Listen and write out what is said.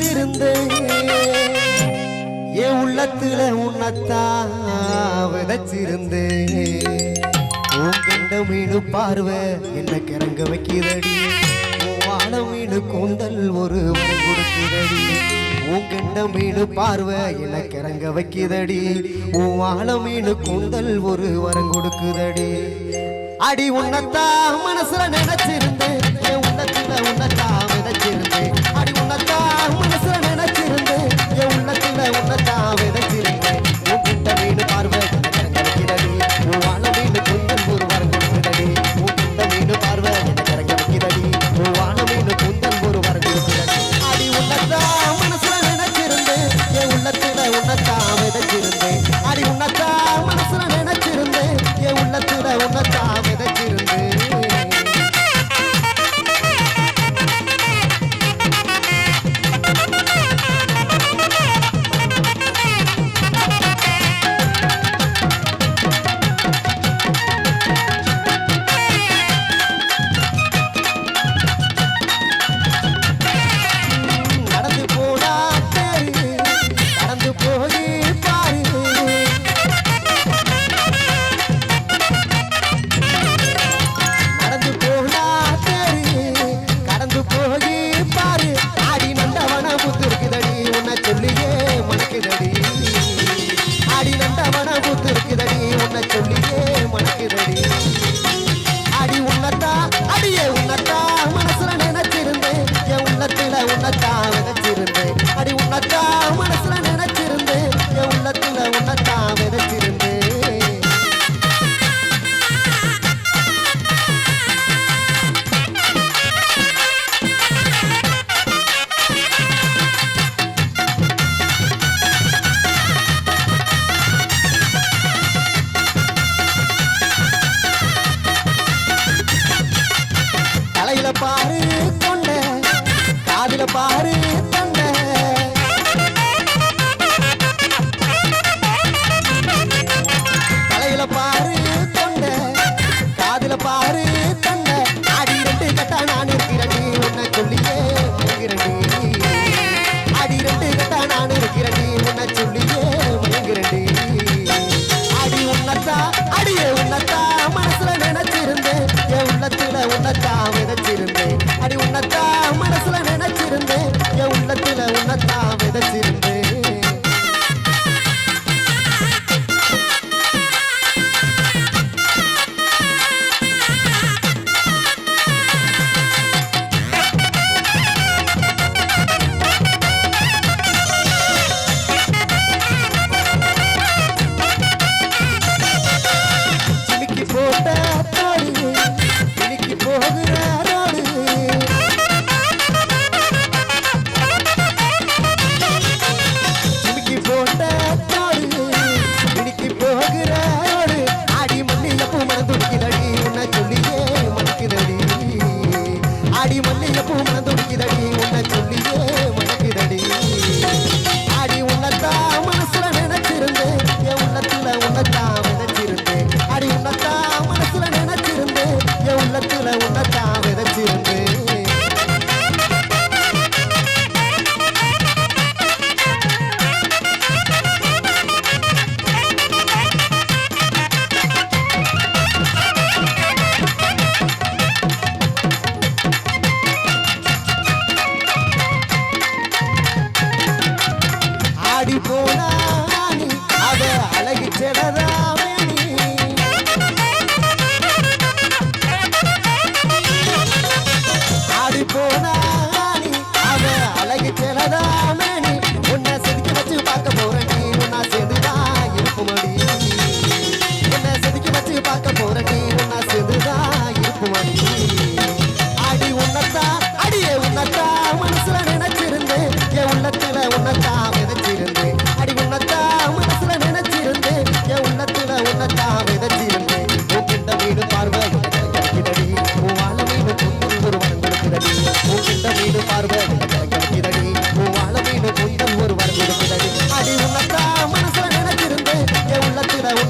வச்சிருந்து என் உள்ளத்துல உன்னத்தான் விதைச்சிருந்து உன் கண்ட மீனு பார்வை என்ன கிறங்க வைக்கிறடி வாழ மீனு கூந்தல் ஒரு கொடுக்கிறடி உன் கண்ட மீனு பார்வை என்ன கிறங்க வைக்குதடி. உன் ஆழ மீனு கூந்தல் ஒரு வரம் கொடுக்குதடி. அடி உன்னத்தா மனசுல நினைச்சிருந்தேன். உன்னத்துல உன்னத்தா விதைச்சிருந்தேன். என் உள்ளத்துல உன்னதான் உன்னை